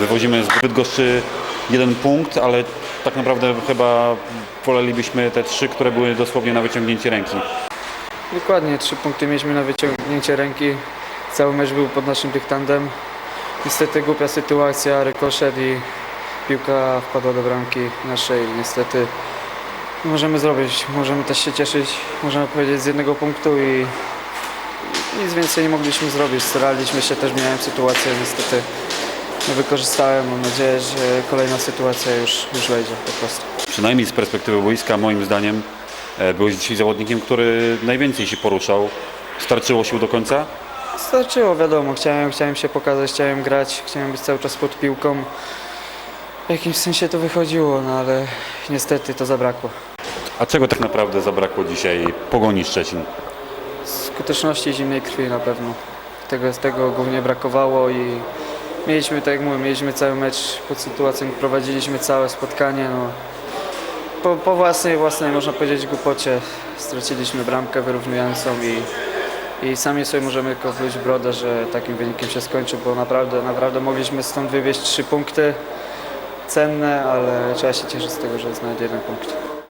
Wywozimy z Bydgoszczy jeden punkt, ale tak naprawdę chyba wolelibyśmy te trzy, które były dosłownie na wyciągnięcie ręki. Dokładnie, trzy punkty mieliśmy na wyciągnięcie ręki. Cały mecz był pod naszym dyktandem. Niestety głupia sytuacja, rykoszet i piłka wpadła do bramki naszej. Niestety nie możemy zrobić, możemy też się cieszyć, możemy powiedzieć z jednego punktu i nic więcej nie mogliśmy zrobić. Staraliśmy się, też miałem sytuację, niestety nie wykorzystałem. Mam nadzieję, że kolejna sytuacja już, już wejdzie po prostu. Przynajmniej z perspektywy boiska, moim zdaniem, e, byłeś dzisiaj zawodnikiem, który najwięcej się poruszał. Starczyło sił do końca? Starczyło, wiadomo, chciałem, chciałem się pokazać, chciałem grać, chciałem być cały czas pod piłką. W jakimś sensie to wychodziło, no ale niestety to zabrakło. A czego tak naprawdę zabrakło dzisiaj Pogoni Szczecin? Skuteczności zimnej krwi na pewno. Tego, tego głównie brakowało i mieliśmy, tak jak mówię, mieliśmy cały mecz pod sytuacją, prowadziliśmy całe spotkanie. No. Po, po własnej, własnej, można powiedzieć, głupocie straciliśmy bramkę wyrównującą i, i sami sobie możemy wrócić brodę, że takim wynikiem się skończy, bo naprawdę, naprawdę mogliśmy stąd wywieźć trzy punkty cenne, ale trzeba się cieszyć z tego, że jest nawet jeden punkt.